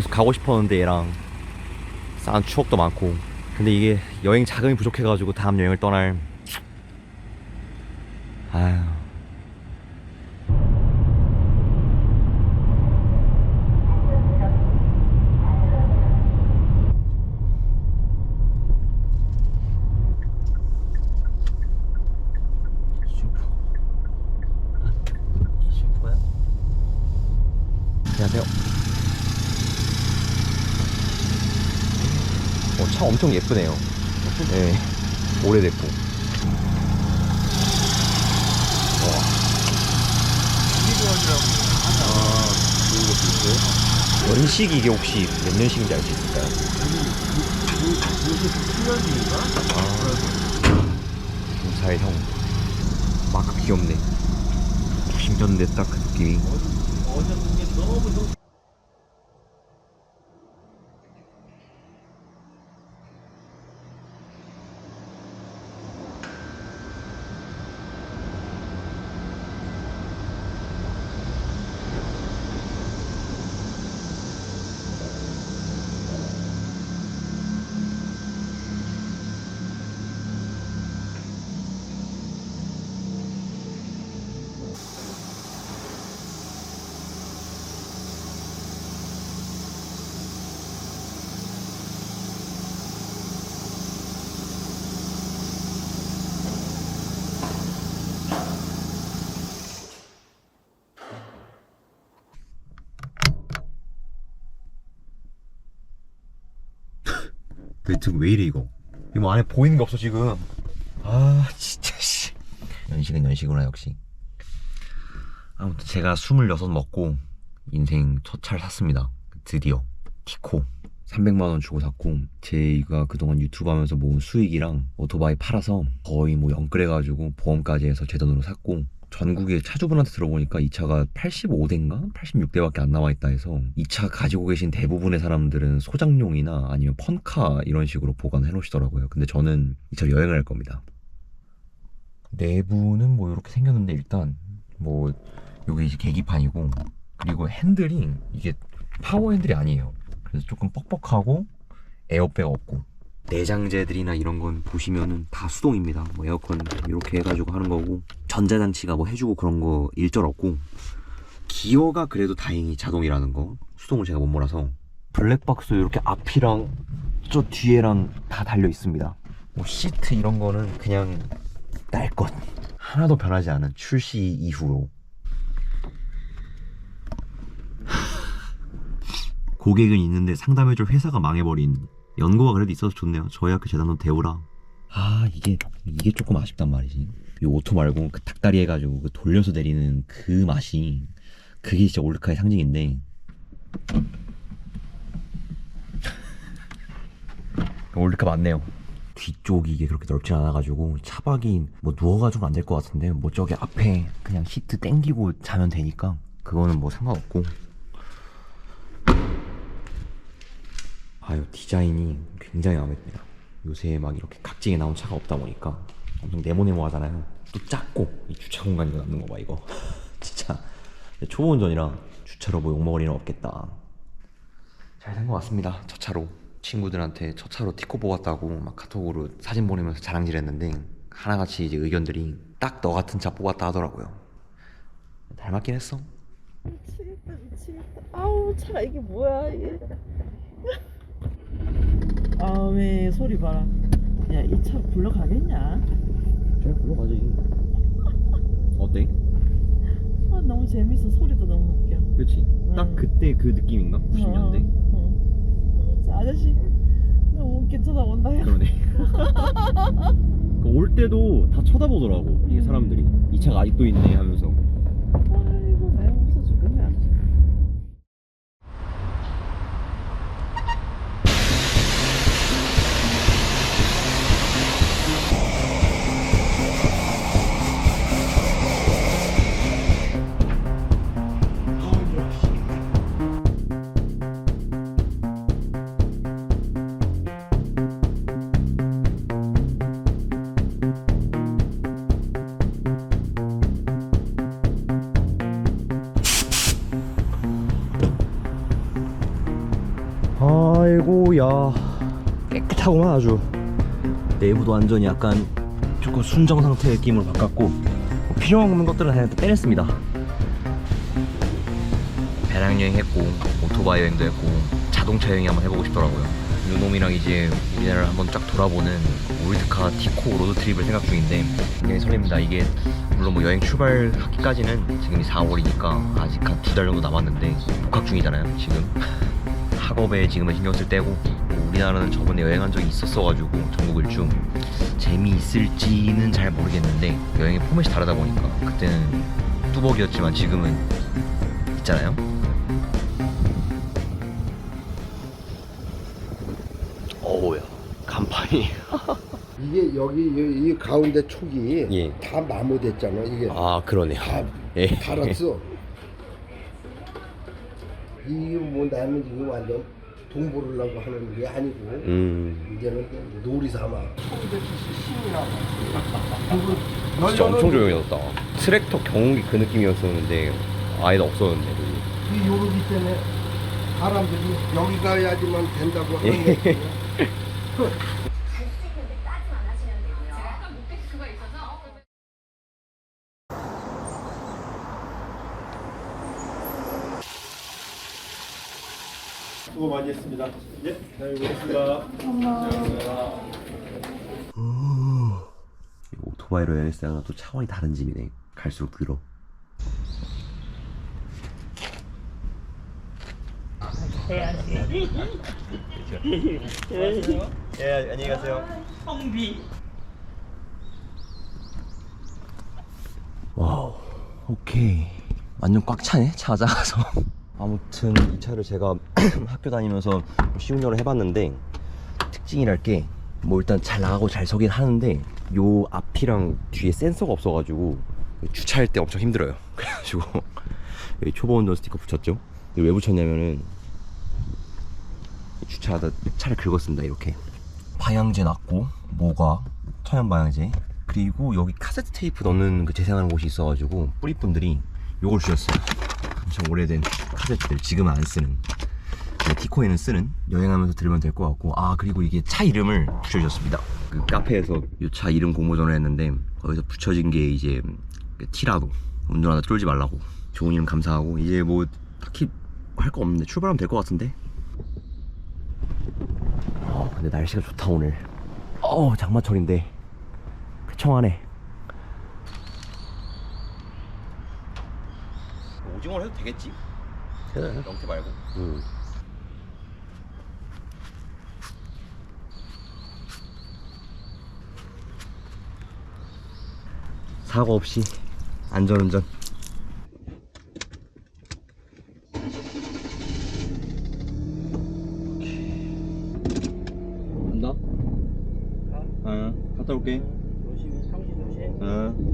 아 계속 가고 싶었는데 얘랑 쌓은 추억도 많고 근데 이게 여행 자금이 부족해가지고 다음 여행을 떠날 아휴? 안녕하세요. 어, 차 엄청 예쁘네요. 네. 오래됐고. 와. 연식 이게 혹시 몇 년식인지 알 수 있을까요? 아. 공사의 형. 막 귀엽네. 신전대 딱 그 느낌이. 도대체 왜 이래 이거? 이거 뭐 안에 보이는 게 없어 지금. 아 진짜 씨. 연식은 연식구나 역시. 아무튼 제가 26 먹고 인생 첫 차를 샀습니다. 드디어 티코 300만 원 주고 샀고 제가 그동안 유튜브 하면서 모은 수익이랑 오토바이 팔아서 거의 뭐 영끌해가지고 보험까지 해서 제 돈으로 샀고 전국의 차주분한테 들어보니까 이 차가 85대인가 86대밖에 안 나와 있다 해서 이 차 가지고 계신 대부분의 사람들은 소장용이나 아니면 펀카 이런 식으로 보관해 놓으시더라고요. 근데 저는 이 차로 여행을 할 겁니다. 내부는 뭐 이렇게 생겼는데 일단 뭐 요게 이제 계기판이고 그리고 핸들이 이게 파워 핸들이 아니에요. 그래서 조금 뻑뻑하고 에어백 없고 내장재들이나 이런 건 보시면은 다 수동입니다. 뭐 에어컨 이렇게 해가지고 하는 거고 전자장치가 뭐 해주고 그런 거 일절 없고 기어가 그래도 다행히 자동이라는 거 수동을 제가 못 몰아서 블랙박스 이렇게 앞이랑 저 뒤에랑 다 달려 있습니다. 뭐 시트 이런 거는 그냥 날 것 하나도 변하지 않은 출시 이후로 고객은 있는데 상담해줄 회사가 망해버린 연고가 그래도 있어서 좋네요. 저희 학교 재단도 대우라. 아 이게 이게 조금 아쉽단 말이지. 이 오토 말고 그 닭다리 해가지고 그 돌려서 내리는 그 맛이 그게 진짜 올드카의 상징인데. 올드카 맞네요. 뒤쪽이 이게 그렇게 넓진 않아가지고 차박이 뭐 누워가지고 안 될 것 같은데 뭐 저기 앞에 그냥 시트 땡기고 자면 되니까 그거는 뭐 상관없고 아유 디자인이 굉장히 마음에 듭니다. 요새 막 이렇게 각지게 나온 차가 없다 보니까 엄청 네모네모 하잖아요. 또 작고 이 주차 공간이 남는 거 봐 이거. 진짜. 초보 운전이라 주차로 뭐 욕먹을 일은 없겠다. 잘 된 것 같습니다. 첫 차로. 친구들한테 첫 차로 티코 뽑았다고 막 카톡으로 사진 보내면서 자랑질했는데 하나같이 이제 의견들이 딱 너 같은 차 뽑았다 하더라고요. 닮았긴 했어? 미치겠다 미치겠다 아우 차 이게 뭐야 이게 아왜 소리 봐라. 야 이 차 굴러가겠냐? 잘 불러가지 어때? 아 너무 재밌어. 소리도 너무 웃겨. 그렇지 딱 음. 그때 그 느낌인가? 90년대? 어, 어. 저 아저씨. 너무 웃긴 쳐다본다. 야 그러네. 올 때도 다 쳐다보더라고 이게 사람들이. 이 차가 아직도 있네 하면서 깨끗하구만 아주. 내부도 완전히 약간 조금 순정 상태의 느낌으로 바꿨고 뭐 필요 없는 것들은 그냥 다 빼냈습니다. 배낭여행 했고 오토바이 여행도 했고 자동차 여행 한번 해보고 싶더라고요. 요놈이랑 이제 우리나라를 한번 쫙 돌아보는 올드카 티코 로드트립을 생각 중인데 굉장히 설렙니다. 이게 물론 뭐 여행 출발하기까지는 지금이 4월이니까 아직 한 두 달 정도 남았는데 복학 중이잖아요 지금. 학업에 지금은 신경 쓸 때고. 뭐 우리나라는 저번에 여행한 적이 있었어가지고 전국 일주 재미있을지는 잘 모르겠는데 여행의 포맷이 다르다 보니까 그때는 뚜벅이었지만 지금은 있잖아요 어우야 간판이 이게 여기 이, 이 가운데 촉이 예. 다 마모됐잖아. 이게 아 그러네요 다 예. 달았어. 이게 뭐 나는 지금 완전 돈 벌으려고 하는 게 아니고 음 이제는 놀이 삼아. 진짜 엄청 조용해졌다 트랙터 경운기 그 느낌이었었는데 아예 없었는데 이 요르기 때문에 사람들이 여기 가야지만 된다고 하는 예. 거지. 수 했습니다. 예, 잘 보겠습니다. 오토바이로 여행했을 때랑 또 차원이 다른 집이네. 갈수록 들어. 예 안녕히 가세요. 와우 오케이. 완전 꽉 차네 차가 작아서 아무튼 이 차를 제가 학교 다니면서 시운전을 해봤는데 특징이랄 게 뭐 일단 잘 나가고 잘 서긴 하는데 요 앞이랑 뒤에 센서가 없어가지고 주차할 때 엄청 힘들어요. 그래가지고 여기 초보 운전 스티커 붙였죠? 왜 붙였냐면은 주차하다 차를 긁었습니다 이렇게. 방향제 놨고 모가 천연 방향제. 그리고 여기 카세트 테이프 넣는 그 재생하는 곳이 있어가지고 뿌리분들이 요걸 주셨어요 엄청 오래된 카세트들 지금은 안 쓰는 네, 티코에는 쓰는 여행하면서 들으면 될 것 같고 아 그리고 이게 차 이름을 붙여주셨습니다. 그 카페에서 이 차 이름 공모전을 했는데 거기서 붙여진 게 이제 그 티라도 운전하다 쫄지 말라고. 좋은 이름 감사하고 이제 뭐 딱히 할 거 없는데 출발하면 될 것 같은데. 어 근데 날씨가 좋다 오늘. 어 장마철인데. 쾌청하네 오징어를 해도 되겠지? 그래 영태 말고 응. 사고 없이 안전운전 간다? 어 갔다 올게 조심히 상시 조심. 어.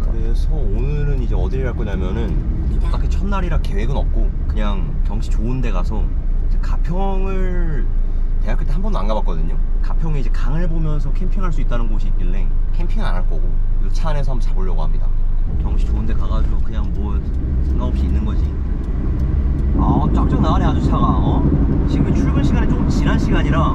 그래서 오늘은 이제 어디를 갈 거냐면은 딱히 첫 날이라 계획은 없고 그냥 경치 좋은 데 가서 가평을 대학교 때 한 번도 안 가봤거든요. 가평에 이제 강을 보면서 캠핑할 수 있다는 곳이 있길래 캠핑은 안 할 거고 이차 안에서 한번 자보려고 합니다. 경치 좋은 데 가가지고 그냥 뭐 생각 없이 있는 거지. 아 쫙쫙 나가네 아주 차가. 어? 지금 출근 시간이 조금 지난 시간이라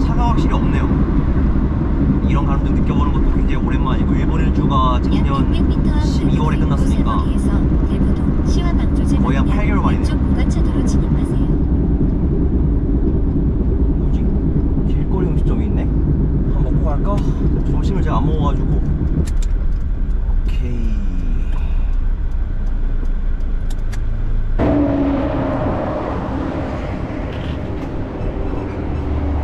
차가 확실히 없네요. 이런 가름도 느껴보는 것도 굉장히 오랜만이고 일본 일주가 작년 12월에 끝났으니까 거의 한 8개월 만이네. 부가차도로 진입하세요. 뭐지? 길거리 음식점이 있네? 한번 먹고 갈까? 점심을 제가 안 먹어가지고 오케이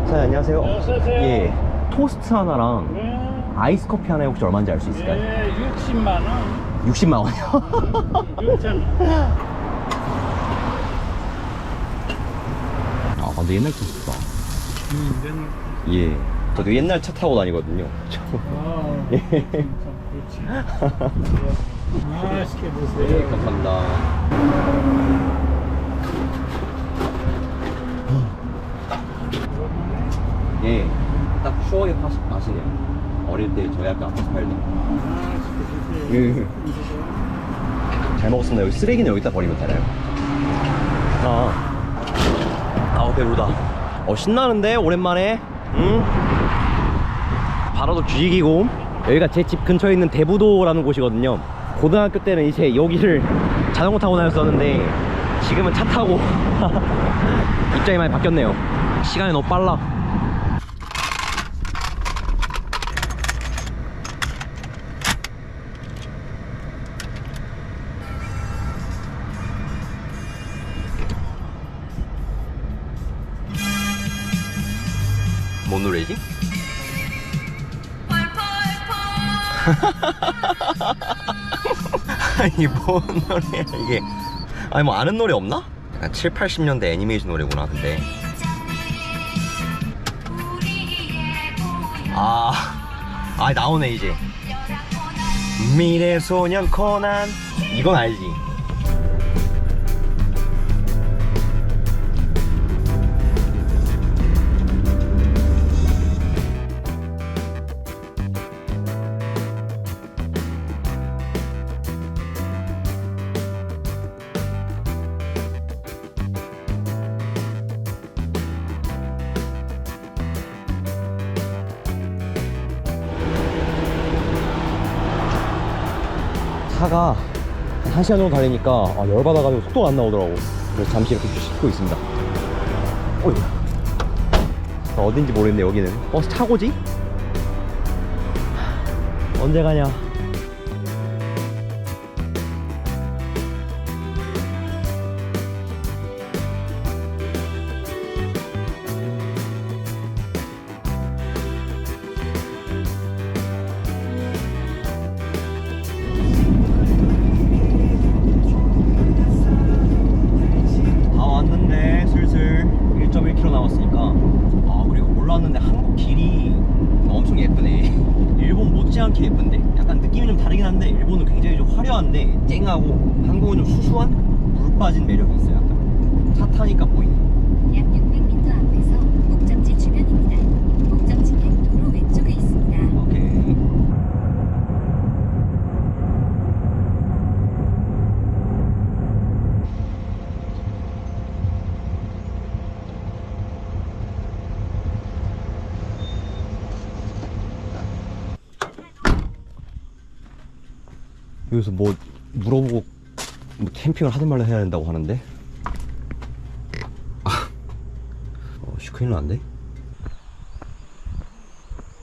사장님 안녕하세요 어서오세요. 예 토스트 하나랑 네, 아이스 커피 하나 혹시 얼마인지 알 수 있을까요? 예, 60만 원. 60만 원이요? 6천. 아 근데 옛날 토스트다 음, 면. 예 저도 옛날 차 타고 다니거든요 아, 예. 그렇지. 맛있게 드세요. 네, 감사합니다. 예, 딱 추억의 맛, 맛이네요. 어릴 때 저희 학교 앞에서 팔던. 예. 잘 먹었습니다. 여기 쓰레기는 여기다 버리면 되나요? 아, 아 배부르다. 어 신나는데 오랜만에. 응? 바로도 쥐기고 여기가 제 집 근처에 있는 대부도라는 곳이거든요. 고등학교 때는 이제 여기를 자전거 타고 다녔었는데 지금은 차 타고 입장이 많이 바뀌었네요. 시간이 너무 빨라. 노래지? 아니 뭔 노래야 이게? 아니 뭐 아는 노래 없나? 약간 7, 80년대 애니메이션 노래구나 근데. 아, 아 나오네 이제. 미래소년 코난. 이건 알지 차가 한 1시간 정도 달리니까 아, 열받아가지고 속도가 안 나오더라고. 그래서 잠시 이렇게 씻고 있습니다. 어이. 아, 어딘지 모르겠네 여기는. 버스 차고지? 언제 가냐 여기서 뭐 물어보고 뭐 캠핑을 하든 말든 해야 된다고 하는데 아 어, 씨 큰일 났는데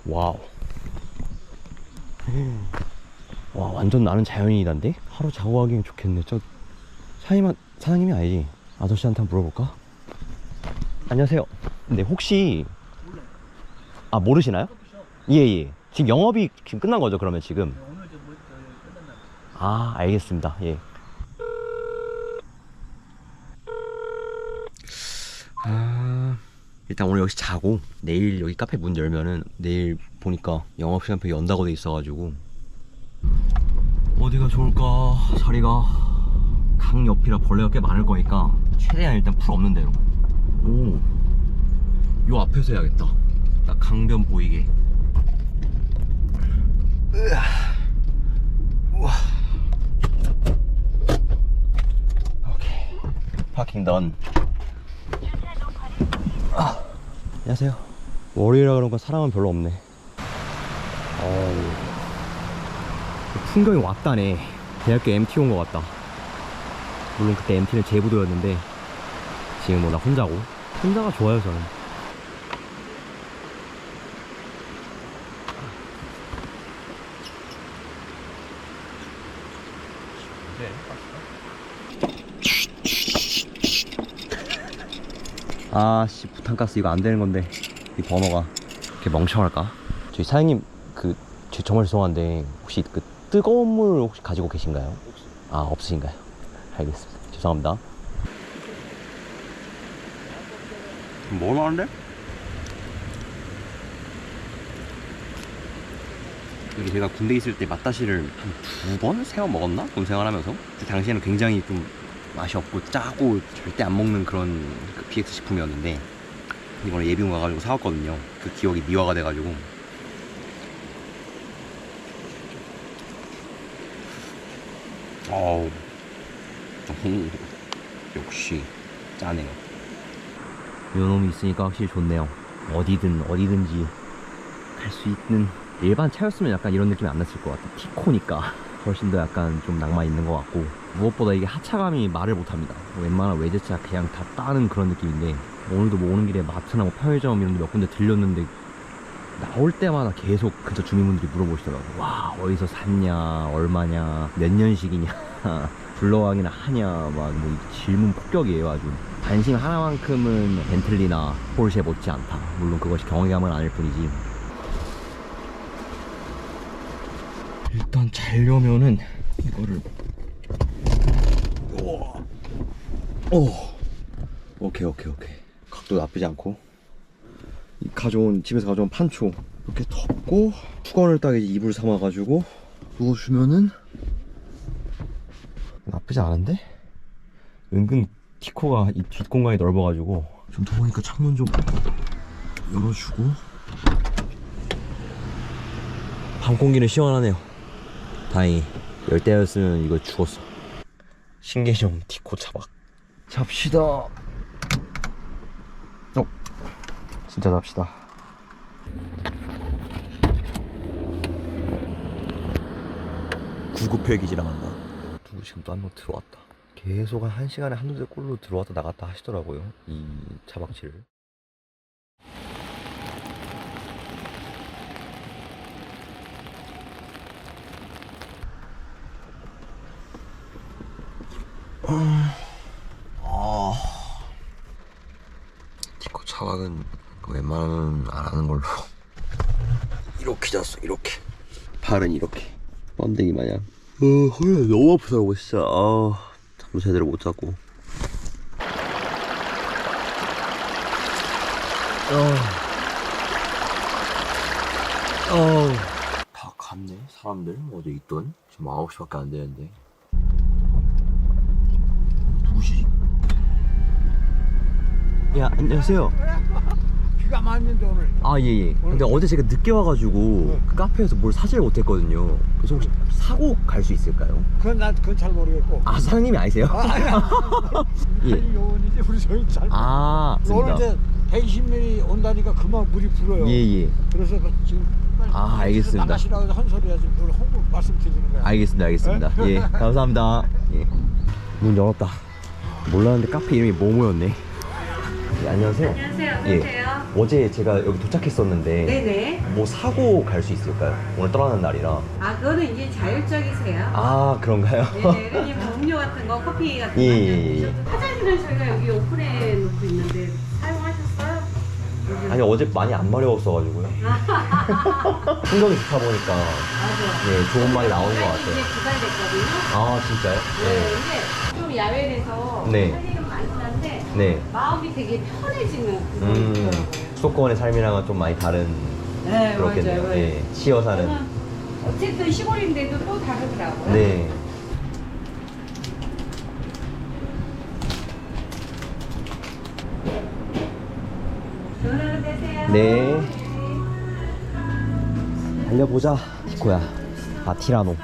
와우. 와, 완전 나는 자연인이단데? 하루 자고 가기엔 좋겠네. 저, 사장님, 사장님이 아니지? 아저씨한테 한번 물어볼까? 안녕하세요. 근데 혹시, 아, 모르시나요? 예, 예. 지금 영업이 지금 끝난 거죠, 그러면 지금? 아, 알겠습니다. 예. 아. 일단 오늘 여기서 자고 내일 여기 카페 문 열면은 내일 보니까 영업시간표 연다고 돼 있어가지고 어디가 좋을까 자리가 강 옆이라 벌레가 꽤 많을 거니까 최대한 일단 풀 없는 대로 오요 앞에서 해야겠다 딱 강변 보이게 으아. 우와 오케이 파킹 던 안녕하세요. 월요일이라 그런가 사람은 별로 없네. 어우. 풍경이 왔다네. 대학교 MT 온 것 같다. 물론 그때 MT는 제부도였는데 지금 뭐 나 혼자고. 혼자가 좋아요 저는. 아씨 부탄가스 이거 안 되는 건데 이 번호가 이렇게 멍청할까? 저희 사장님 그 저- 정말 죄송한데 혹시 그 뜨거운 물 혹시 가지고 계신가요? 아 없으신가요? 알겠습니다. 죄송합니다. 뭘 하는데? 여기 제가 군대 있을 때 맛다시를 한 두 번, 세번 먹었나? 군 생활하면서 그 당시에는 굉장히 좀 맛이 없고 짜고 절대 안 먹는 그런 그 PX 식품이었는데 이번에 예비군 가가지고 사왔거든요. 그 기억이 미화가 돼가지고. 어우 음, 역시 짜네요. 요놈이 있으니까 확실히 좋네요. 어디든 어디든지 갈 수 있는 일반 차였으면 약간 이런 느낌이 안 났을 것 같아. 티코니까. 훨씬 더 약간 좀 낭만 있는 것 같고 무엇보다 이게 하차감이 말을 못합니다. 웬만한 외제차 그냥 다 따는 그런 느낌인데 오늘도 뭐 오는 길에 마트나 뭐 편의점 이런 데 몇 군데 들렸는데 나올 때마다 계속 그저 주민분들이 물어보시더라고. 와 어디서 샀냐, 얼마냐, 몇 년식이냐, 불러가기나 하냐, 막 뭐 질문 폭격이에요 아주. 관심 하나만큼은 벤틀리나 포르쉐 못지 않다. 물론 그것이 경험감은 아닐 뿐이지. 일단 자려면은 이거를. 오. 오케이 오케이 오케이. 각도 나쁘지 않고. 이 가져온 집에서 가져온 판초 이렇게 덮고 수건을 딱 이제 이불 삼아가지고 누워주면은 나쁘지 않은데? 은근 티코가 이 뒷공간이 넓어가지고 좀 더우니까 창문 좀 열어주고. 밤 공기는 시원하네요 다행히 열대였으면 이거 죽었어. 신개념 티코 차박 잡시다. 어. 진짜 잡시다. 구급헬기 지나간다 누구 지금 또한명 들어왔다. 계속 한 1시간에 한두 대 꼴로 들어왔다 나갔다 하시더라고요 이 차박지를 아. 티코 차박은 웬만하면 안 하는 걸로. 이렇게 잤어 이렇게. 발은 이렇게. 번데기 마냥. 어 허리가 너무 아프더라고 진짜. 아 잠도 제대로 못 잤고. 어. 어. 다 갔네 사람들. 어디 있던? 지금 9시밖에 안 되는데 2시 야 안녕하세요 비가 온데 오늘. 아 예예 근데 어제 제가 늦게 와가지고 그 카페에서 뭘 사지를 못했거든요 그래서 혹시 사고 갈 수 있을까요? 그건 난 그건 잘 모르겠고. 아 사장님이 아니세요? 예. 요원이지 우리 저희 잘. 아 오늘 맞습니다 이제 120mm 온다니까 그만 물이 불어요. 예예 그래서 그 지금 빨리 아, 알겠습니다. 나가시라고 해서 한 소리 하지 뭘 홍보 말씀드리는 거야. 알겠습니다 알겠습니다 예 감사합니다 예. 문 열었다 몰랐는데 카페 이름이 모모였네 예, 안녕하세요 안녕하세요. 예. 안녕하세요. 어제 제가 여기 도착했었는데 네네. 뭐 사고 갈 수 있을까요? 오늘 떠나는 날이라 아, 그거는 이제 자율적이세요. 아 그런가요? 네네. 그냥 뭐 음료 같은 거, 커피 같은 거. 예, 예, 예. 화장실은 저희가 여기 오픈해 놓고 있는데 사용하셨어요? 아니 어제 많이 안 마려웠어가지고요 풍경이 좋다 보니까 맞아. 예 좋은 말이 나오는 것 이제 같아요 개발됐거든요. 아 진짜요? 네. 근데 좀 야외에서 네. 한데 네 마음이 되게 편해지는 음, 있더라고요. 수도권의 삶이랑은 좀 많이 다른 네, 그렇겠네요 맞아요. 예, 치여 사는 저는 어쨌든 시골인데도 또 다르더라고요. 네 좋은 하루 되세요. 네. 달려보자 티코야 아 티라노